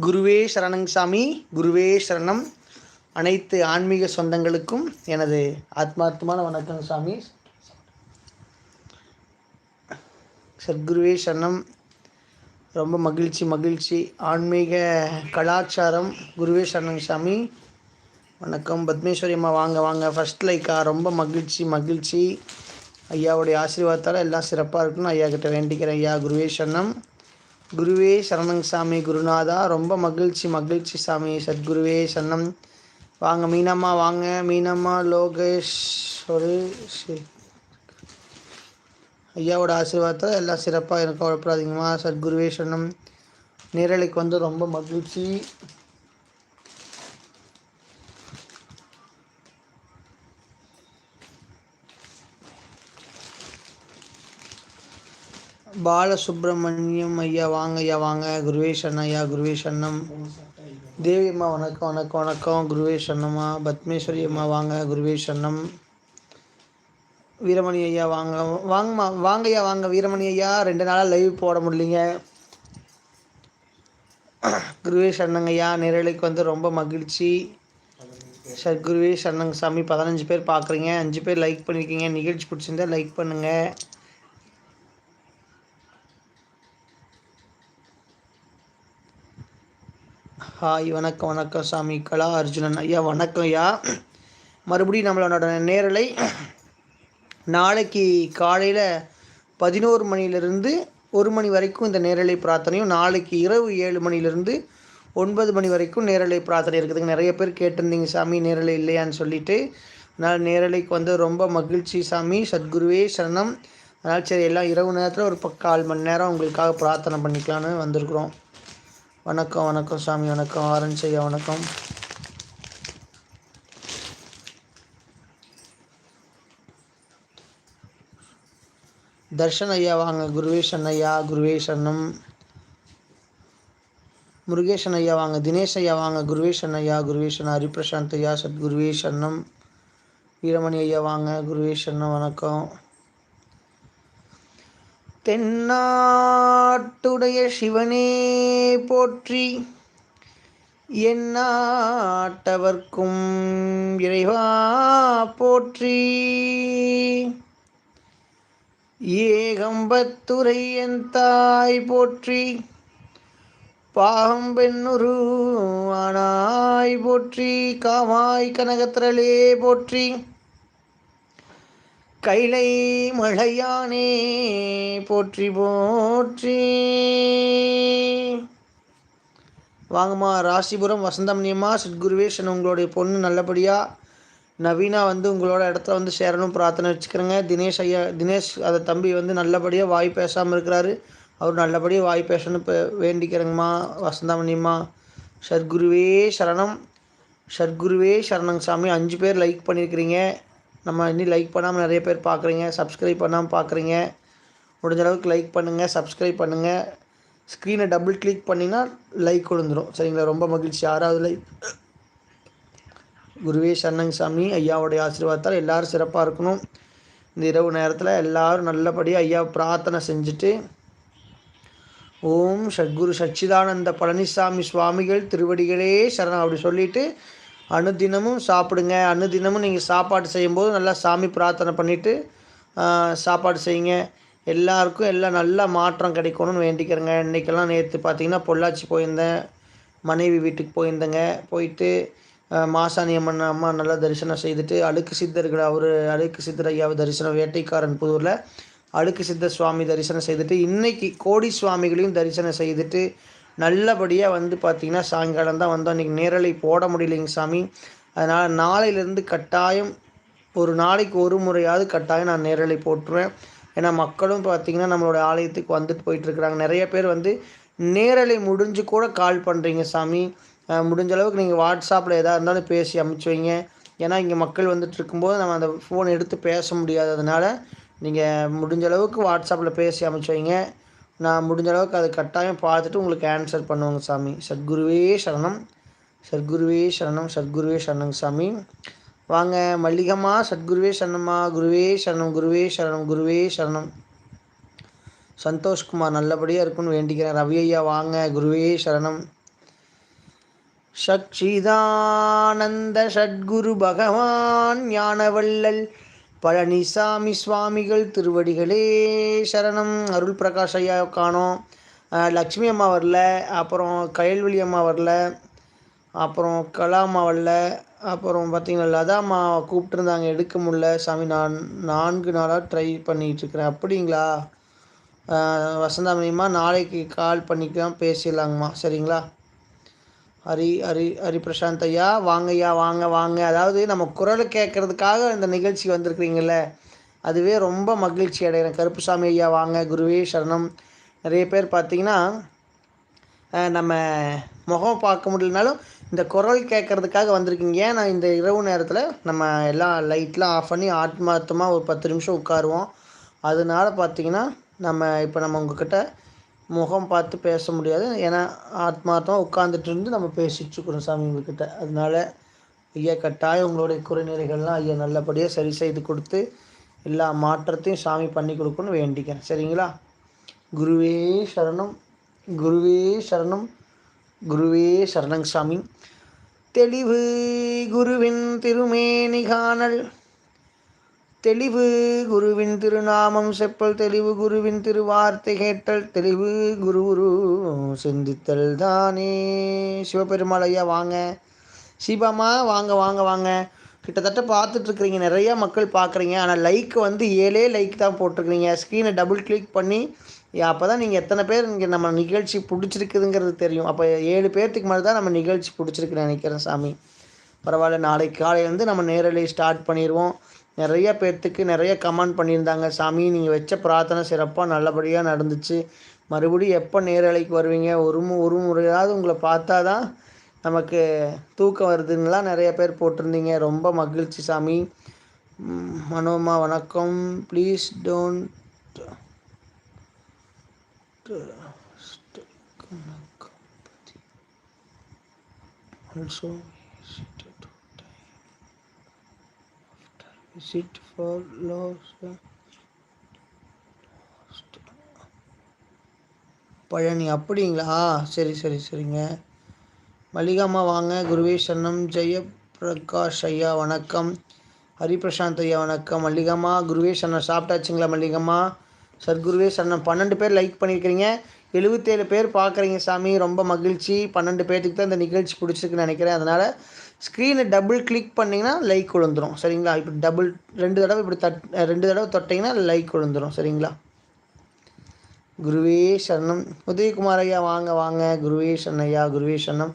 குருவே சரணங் சாமி குருவே சரணம். அனைத்து ஆன்மீக சொந்தங்களுக்கும் எனது ஆத்மார்த்தமான வணக்கம் சாமி. சத்குருவே சரணம். ரொம்ப மகிழ்ச்சி மகிழ்ச்சி. ஆன்மீக கலாச்சாரம். குருவே சரணங் சாமி. வணக்கம். பத்மேஸ்வரி அம்மா வாங்க வாங்க. ஃபர்ஸ்ட் லைக்கா ரொம்ப மகிழ்ச்சி மகிழ்ச்சி. ஐயாவுடைய ஆசீர்வாதத்தால் எல்லாம் சிறப்பாக இருக்குன்னு ஐயா கிட்ட வேண்டிக்கிறேன். ஐயா குருவே சரணம். குருவே சரணங் சாமி குருநாதா. ரொம்ப மகிழ்ச்சி மகிழ்ச்சி சாமி. சத்குருவே சரணம். வாங்க மீனம்மா வாங்க. மீனம்மா லோகேஷ். ஐயாவோட ஆசீர்வாதத்தை எல்லாம் சிறப்பாக எனக்கு கவலைப்படாதீங்கம்மா. சத்குருவே சரணம். நேரலைக்கு வந்து ரொம்ப மகிழ்ச்சி. பாலசுப்ரமணியம் ஐயா வாங்க ஐயா வாங்க. குருவேஷ் அண்ணா ஐயா குருவேஷ் அண்ணம் தேவி அம்மா வணக்கம் வணக்கம் வணக்கம். குருவேஷ் அண்ணம்மா பத்மேஸ்வரி அம்மா வாங்க குருவேஷ் அண்ணம் வீரமணி ஐயா வாங்க. வாங்கம்மா வாங்க ஐயா வாங்க. வீரமணி ஐயா ரெண்டு நாளாக லைவ் போட முடியலைங்க. குருவேஷ் அண்ணங்க ஐயா நேரலைக்கு வந்து ரொம்ப மகிழ்ச்சி. சார் குருவேஷ் அண்ணங்க சாமி பதினஞ்சு பேர் பார்க்குறீங்க அஞ்சு பேர் லைக் பண்ணியிருக்கீங்க நிகழ்ச்சி பிடிச்சிருந்தா லைக் பண்ணுங்கள் ஹாய் வணக்கம் வணக்கம் சாமி. கலா அர்ஜுனன் ஐயா வணக்கம் ஐயா. மறுபடியும் நம்மளோட நேரலை நாளைக்கு காலையில் பதினோரு மணிலிருந்து ஒரு மணி வரைக்கும் இந்த நேரலை பிரார்த்தனையும் நாளைக்கு இரவு ஏழு மணிலேருந்து ஒன்பது மணி வரைக்கும் நேரலை பிரார்த்தனை இருக்குதுங்க. நிறைய பேர் கேட்டிருந்தீங்க சாமி நேரலை இல்லையான்னு சொல்லிட்டு. அதனால் நேரலைக்கு வந்து ரொம்ப மகிழ்ச்சி சாமி. சத்குருவே சரணம். அதனால் சரி எல்லாம் இரவு நேரத்தில் ஒரு பக்கால் மணி நேரம் உங்களுக்காக பிரார்த்தனை பண்ணிக்கலான்னு வந்திருக்கிறோம். வணக்கம் வணக்கம் சாமி வணக்கம். ஆரஞ்ச் ஐயா வணக்கம். தர்ஷன் ஐயா வாங்க. குருவேஷன் ஐயா குருவேஷன்னம். முருகேஷன் ஐயா வாங்க. தினேஷ் ஐயா வாங்க. குருவேஷன் ஐயா குருவேஷன். ஹரிபிரசாந்த் ஐயா சத்குருவேஷன்னம். வீரமணி ஐயா வாங்க. குருவேஷன்னம் வணக்கம். தென்னாட்டுடைய சிவனே போற்றி. எந்நாட்டவர்க்கும் இறைவா போற்றி. ஏகம்பத்துரை என் தாய் போற்றி. பாகம் பெண்ணுரு ஆனாய் போற்றி. காமாய் கனகத்திரளே போற்றி. கைலை மழையானே போற்றி போற்றி. வாங்கம்மா ராசிபுரம் வசந்தமணியம்மா சத்குருவேஷன் உங்களுடைய பொண்ணு நல்லபடியாக நவீனா வந்து உங்களோட இடத்துல வந்து சேரணும் பிரார்த்தனை வச்சுக்கிறேங்க. தினேஷ் ஐயா தினேஷ் அதை தம்பி வந்து நல்லபடியாக வாய் பேசாமல் இருக்கிறாரு. அவர் நல்லபடியாக வாய் பேசணும் இப்போ வேண்டிக்கிறேங்கம்மா வசந்தமணியம்மா சத்குருவே சரணம் சத்குருவே சரணங்க சாமி அஞ்சு பேர் லைக் பண்ணியிருக்கிறீங்க நம்ம இன்னும் லைக் பண்ணாமல் நிறைய பேர் பார்க்குறீங்க சப்ஸ்கிரைப் பண்ணாமல் பார்க்குறீங்க முடிஞ்ச அளவுக்கு லைக் பண்ணுங்கள் சப்ஸ்கிரைப் பண்ணுங்கள் ஸ்க்ரீனை டபுள் கிளிக் பண்ணிங்கன்னா லைக் விழுந்துடும் சரிங்களா? ரொம்ப மகிழ்ச்சி. ஆறாவது லைக் குருவே சரணங் சாமி ஐயாவுடைய ஆசீர்வாதத்தால் எல்லோரும் சிறப்பாக இருக்கணும். இந்த இரவு நேரத்தில் எல்லோரும் நல்லபடியாக ஐயா பிரார்த்தனை செஞ்சுட்டு ஓம் சத்குரு சச்சிதானந்த பழனிசாமி சுவாமிகள் திருவடிகளே சரணம். அப்படி சொல்லிவிட்டு அனுதினமும் சாப்பிடுங்க. அனுதினமும் நீங்கள் சாப்பாடு செய்யும்போது நல்லா சாமி பிரார்த்தனை பண்ணிவிட்டு சாப்பாடு செய்யுங்க. எல்லாருக்கும் எல்லாம் நல்லா மாற்றம் கிடைக்கணும்னு வேண்டிக்கிறேங்க. இன்றைக்கெல்லாம் நேற்று பார்த்தீங்கன்னா பொள்ளாச்சி போயிருந்தேன். மனைவி வீட்டுக்கு போயிருந்தேங்க. போயிட்டு மாசாணி அம்மன் அம்மா நல்லா தரிசனம் செய்துட்டு அழுக்கு சித்தர்கள் அவர் அழுக்கு சித்தர் ஐயாவை தரிசனம் வேட்டைக்காரன் புதூரில் அழுக்கு சித்தர் சுவாமி தரிசனம் செய்துட்டு இன்றைக்கி கோடி சுவாமிகளையும் தரிசனம் செய்துட்டு நல்லபடியாக வந்து பார்த்திங்கன்னா சாயங்காலம் தான் வந்தோம். இன்றைக்கி நேரலை போட முடியலைங்க சாமி. அதனால் நாளையிலேருந்து கட்டாயம் ஒரு நாளைக்கு ஒரு முறையாவது கட்டாயம் நான் நேரலை போட்டுருவேன். ஏன்னா மக்களும் பார்த்திங்கன்னா நம்மளோட ஆலயத்துக்கு வந்துட்டு போயிட்டுருக்குறாங்க நிறைய பேர் வந்து நேரலை முடிஞ்சு கூட கால் பண்ணுறீங்க சாமி. முடிஞ்ச அளவுக்கு நீங்கள் வாட்ஸ்அப்பில் எதாக இருந்தாலும் பேசி அமுச்சு வைங்க. ஏன்னா இங்கே மக்கள் வந்துட்டு இருக்கும்போது நம்ம அந்த ஃபோன் எடுத்து பேச முடியாததுனால நீங்கள் முடிஞ்ச அளவுக்கு வாட்ஸ்அப்பில் பேசி அமுச்சு வைங்க. நான் முடிஞ்ச அளவுக்கு அது கட்டாயம் பார்த்துட்டு உங்களுக்கு ஆன்சர் பண்ணுவோங்க சாமி. சத்குருவே சரணம். சத்குருவே சரணம் சத்குருவே சரணங்க சாமி. வாங்க மல்லிகம்மா சத்குருவே சரணம்மா குருவே சரணம் குருவே சரணம் குருவே சரணம். சந்தோஷ்குமார் நல்லபடியாக இருக்குன்னு வேண்டிக்கிறேன். ரவி ஐயா வாங்க குருவே சரணம். சச்சிதானந்த சத்குரு பகவான் ஞானவள்ளல் பழனிசாமி சுவாமிகள் திருவடிகளே சரணம். அருள் பிரகாஷ் ஐயா காணோம். லக்ஷ்மி அம்மா வரல. அப்புறம் கயல்வெளி அம்மா வரல. அப்புறம் கலா அம்மா வரல. அப்புறம் பார்த்திங்கன்னா லதா அம்மா கூப்பிட்டுருந்தாங்க. எடுக்க முடில சாமி நான் நான்கு நாளாக ட்ரை பண்ணிகிட்ருக்கிறேன் அப்படிங்களா? வசந்தாமணியம்மா நாளைக்கு கால் பண்ணிக்கலாம். பேசிடலாங்கம்மா. சரிங்களா? ஹரி ஹரி ஹரி பிரசாந்த் ஐயா வாங்க ஐயா வாங்க. வாங்க அதாவது நம்ம குரல் கேட்குறதுக்காக இந்த நிகழ்ச்சி வந்திருக்கிறீங்கள அதுவே ரொம்ப மகிழ்ச்சி அடைகிறேன். கருப்புசாமி ஐயா வாங்க. குருவே சரணம். நிறைய பேர் பார்த்தீங்கன்னா நம்ம முகம் பார்க்க முடியலனாலும் இந்த குரல் கேட்குறதுக்காக வந்திருக்கீங்க. ஏன் நான் இந்த இரவு நேரத்தில் நம்ம எல்லாம் லைட்லாம் ஆஃப் பண்ணி ஆத்மார்த்தமாக ஒரு பத்து நிமிஷம் உட்காருவோம். அதனால பார்த்திங்கன்னா நம்ம இப்போ நம்ம உங்ககிட்ட முகம் பார்த்து பேச முடியாது. ஏன்னா ஆத்மார்த்தமாக உட்காந்துட்டு இருந்து நம்ம பேசிட்டுருக்குறோம் சாமி அதனால் அதனால ஐயா கட்டாயம் உங்களுடைய குறைநிலைகள்லாம் ஐயா நல்லபடியாக சரி செய்து கொடுத்து எல்லா மாற்றத்தையும் சாமி பண்ணி கொடுக்கணும்னு வேண்டிக்கிறேன். சரிங்களா? குருவே சரணம் குருவே சரணம் குருவே சரணங் சாமி. தெளிவு குருவின் திருமேனி காணல் தெளிவு குருவின் திருநாமம் செப்பல் தெளிவு குருவின் திருவார்த்தை கேட்டல் தெளிவு குரு குரு சிந்தித்தல் தானே. சிவபெருமாள் ஐயா வாங்க. சிவமா வாங்க வாங்க வாங்க. கிட்டத்தட்ட பார்த்துட்ருக்குறீங்க. நிறையா மக்கள் பார்க்குறீங்க. ஆனால் லைக் வந்து ஏழே லைக் தான் போட்டிருக்கிறீங்க. ஸ்க்ரீனை டபுள் கிளிக் பண்ணி அப்போ தான் நீங்கள் எத்தனை பேர் இங்கே நம்ம நிகழ்ச்சி பிடிச்சிருக்குதுங்கிறது தெரியும். அப்போ ஏழு பேர்த்துக்கு மேலே தான் நம்ம நிகழ்ச்சி பிடிச்சிருக்குன்னு நினைக்கிறேன் சாமி. பரவாயில்ல நாளைக்கு காலையிலேருந்து நம்ம நேரலை ஸ்டார்ட் பண்ணிடுவோம். நிறைய பேர்த்துக்கு நிறைய கமெண்ட் பண்ணியிருந்தாங்க சாமி நீங்கள் வச்ச பிரார்த்தனை சிறப்பாக நல்லபடியாக நடந்துச்சு. மறுபடியும் எப்போ நேரலைக்கு வருவீங்க? ஒரு ஒரு முறையாவது உங்களை பார்த்தா தான் நமக்கு தூக்கம் வருதுன்னெலாம் நிறைய பேர் போட்டிருந்தீங்க. ரொம்ப மகிழ்ச்சி சாமி. மனோமா வணக்கம். Please don't also Visit for lost. Palani அப்படிங்களா? சரி சரி சரிங்க. மல்லிகாமா வாங்க. குருவே சரணம். ஜெயபிரகாஷ் ஐயா வணக்கம். ஹரிபிரசாந்த் ஐயா வணக்கம். மல்லிகாமா குருவே சரணம். சாப்பிட்டாச்சுங்களா மல்லிகாமா சர்க்குருவே சன்னம் பன்னெண்டு பேர் லைக் பண்ணியிருக்கிறீங்க எழுபத்தேழு பேர் பார்க்குறீங்க சாமி. ரொம்ப மகிழ்ச்சி. பன்னெண்டு பேர்த்துக்கு தான் இந்த நிகழ்ச்சி பிடிச்சிருக்குன்னு நினைக்கிறேன். அதனால் ஸ்க்ரீனை டபுள் கிளிக் பண்ணிங்கன்னா லைக் விழுந்துடும் சரிங்களா? இப்போ டபுள் ரெண்டு தடவை இப்படி தட் ரெண்டு தடவை தொட்டிங்கன்னா லைக் விழுந்துடும் சரிங்களா? குருவே சரணம். உதயகுமார் ஐயா வாங்க வாங்க. குருவே சண்ணையா குருவே சரணம்.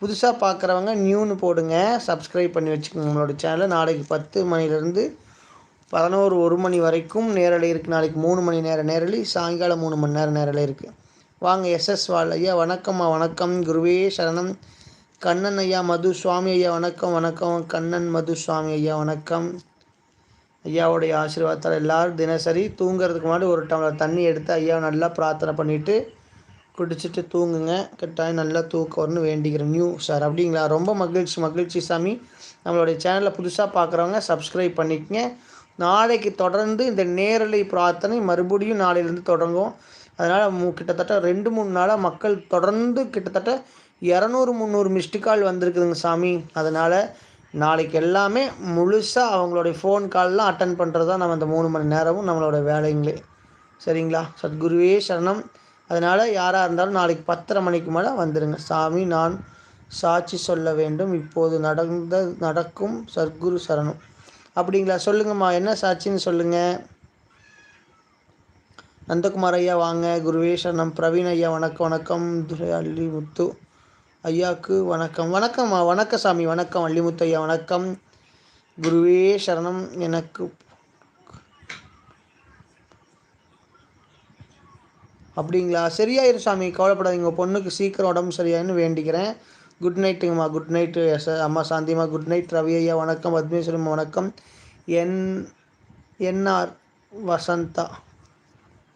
புதுசாக பார்க்குறவங்க நியூன்னு போடுங்க. சப்ஸ்கிரைப் பண்ணி வச்சுக்கோங்க நம்மளோட சேனலை நாளைக்கு பத்து மணிலேருந்து பதினோரு ஒரு மணி வரைக்கும் நேரலை இருக்குது நாளைக்கு மூணு மணி நேரம் நேரலி சாயங்காலம் மூணு மணி நேரம் நேரலை இருக்குது வாங்க எஸ்எஸ் வாழ் ஐயா வணக்கம்மா வணக்கம். குருவே சரணம். கண்ணன் ஐயா மது சுவாமி ஐயா வணக்கம் வணக்கம். கண்ணன் மது சுவாமி ஐயா வணக்கம். ஐயாவுடைய ஆசீர்வாதத்தால் எல்லோரும் தினசரி தூங்குறதுக்கு முன்னாடி ஒரு டம்ளர் தண்ணி எடுத்து ஐயாவை நல்லா பிரார்த்தனை பண்ணிவிட்டு குடிச்சிட்டு தூங்குங்க. கட்டாயம் நல்லா தூக்கம் வரணும்னு வேண்டிக்கிறேன். நியூ சார் அப்படிங்களா? ரொம்ப மகிழ்ச்சி மகிழ்ச்சி சாமி. நம்மளுடைய சேனலில் புதுசாக பார்க்குறவங்க சப்ஸ்கிரைப் பண்ணிக்கங்க. நாளைக்கு தொடர்ந்து இந்த நேரலை பிரார்த்தனை மறுபடியும் நாளையிலேருந்து தொடங்கும் அதனால் கிட்டத்தட்ட ரெண்டு மூணு நாளாக மக்கள் தொடர்ந்து கிட்டத்தட்ட இரநூறு முந்நூறு மிஸ்டு கால் வந்திருக்குதுங்க சாமி. அதனால் நாளைக்கு எல்லாமே முழுசாக அவங்களுடைய ஃபோன் கால்லாம் அட்டன் பண்ணுறது தான் நம்ம இந்த மூணு மணி நேரமும் நம்மளோட வேலைங்களே. சரிங்களா? சத்குருவே சரணம். அதனால் யாராக இருந்தாலும் நாளைக்கு பத்தரை மணிக்கு மேலே வந்துடுங்க சாமி நான் சாட்சி சொல்ல வேண்டும். இப்போது நடந்த நடக்கும் சத்குரு சரணம். அப்படிங்களா? சொல்லுங்கம்மா என்ன சாட்சின்னு சொல்லுங்கள் நந்தகுமார் ஐயா வாங்க. குருவே சரணம். பிரவீன் ஐயா வணக்கம் வணக்கம். துரை அள்ளி முத்து ஐயாவுக்கு வணக்கம். வணக்கம்மா. வணக்க சாமி வணக்கம் வள்ளிமுத்து ஐயா வணக்கம். குருவே சரணம். எனக்கு அப்படிங்களா? சரியாயிரும் சாமி. கவலைப்படாதீங்க. பொண்ணுக்கு சீக்கிரம் உடம்பு சரியாயின்னு வேண்டிக்கிறேன். குட் நைட்டுங்கம்மா குட் நைட்டு எஸ் அம்மா சாந்திம்மா. குட் நைட் ரவி ஐயா. வணக்கம். பத்மேஸ்வரம் வணக்கம். என் என்ஆர் வசந்தா.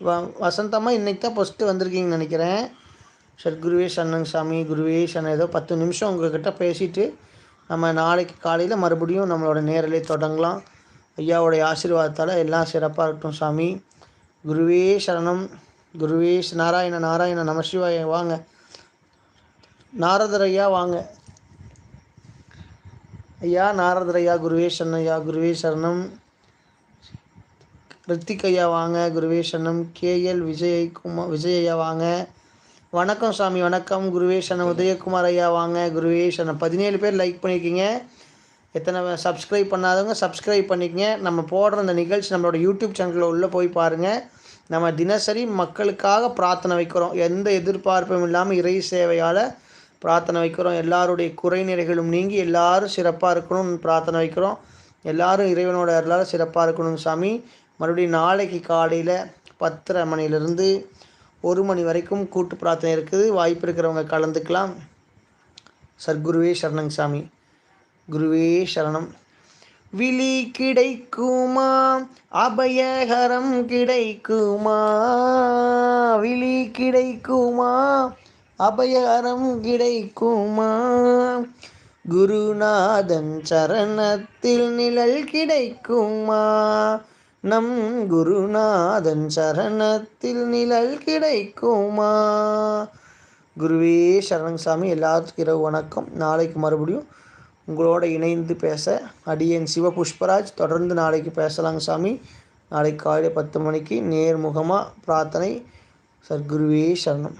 வ வசந்தம்மா இன்றைக்கி தான் ஃபஸ்ட்டு வந்திருக்கீங்கன்னு நினைக்கிறேன். சத்குருவே சன்னங் சாமி குருவே சன்ன ஏதோ பத்து நிமிஷம் உங்கள்கிட்ட பேசிவிட்டு நம்ம நாளைக்கு காலையில் மறுபடியும் நம்மளோட நேரிலே தொடங்கலாம். ஐயாவுடைய ஆசீர்வாதத்தால் எல்லாம் சிறப்பாக இருக்கட்டும் சாமி. குருவே சரணம் குருவே நாராயண நாராயண நமசிவாய வாங்க. நாரதர் ஐயா வாங்க. ஐயா நாரதர் ஐயா குருவே சரணம் ஐயா குருவே சரணம். ரித்திக் ஐயா வாங்க. குருவே சரணம். கேஎல் விஜய் குமார் விஜய் ஐயா வாங்க. வணக்கம் சாமி வணக்கம். குருவேஷன் உதயகுமார் ஐயா வாங்க. குருவேஷனை பதினேழு பேர் லைக் பண்ணியிருக்கீங்க எத்தனை சப்ஸ்கிரைப் பண்ணாதவங்க சப்ஸ்கிரைப் பண்ணிக்கங்க. நம்ம போடுற அந்த நிகழ்ச்சி நம்மளோட யூடியூப் சேனலில் உள்ளே போய் பாருங்கள் நம்ம தினசரி மக்களுக்காக பிரார்த்தனை வைக்கிறோம். எந்த எதிர்பார்ப்பும் இல்லாமல் இறை சேவையால் பிரார்த்தனை வைக்கிறோம். எல்லாருடைய குறைநிறைகளும் நீங்கி எல்லாரும் சிறப்பாக இருக்கணும்னு பிரார்த்தனை வைக்கிறோம். எல்லாரும் இறைவனோட எல்லாரும் சிறப்பாக இருக்கணும் சாமி. மறுபடியும் நாளைக்கு காலையில் பத்தரை மணிலேருந்து ஒரு மணி வரைக்கும் கூட்டு பிரார்த்தனை இருக்குது. வாய்ப்பு இருக்கிறவங்க கலந்துக்கலாம். சர்க்குருவே சரணங் சாமி. குருவே சரணம். விழி கிடைக்குமா? அபயகரம் கிடைக்குமா? விழி கிடைக்குமா? அபயகரம் கிடைக்குமா? குருநாதன் சரணத்தில் நிழல் கிடைக்குமா? நம் குருநாதன் சரணத்தில் நிழல் கிடைக்குமா? குருவே சரணங் சாமி எல்லாத்துக்கும் இரவு வணக்கம். நாளைக்கு மறுபடியும் உங்களோட இணைந்து பேச அடியேன் சிவ புஷ்பராஜ் தொடர்ந்து நாளைக்கு பேசலாங்க சாமி. நாளைக்கு காலையில் பத்து மணிக்கு நேர்முகமாக பிரார்த்தனை. சர்க்குருவே சரணம்.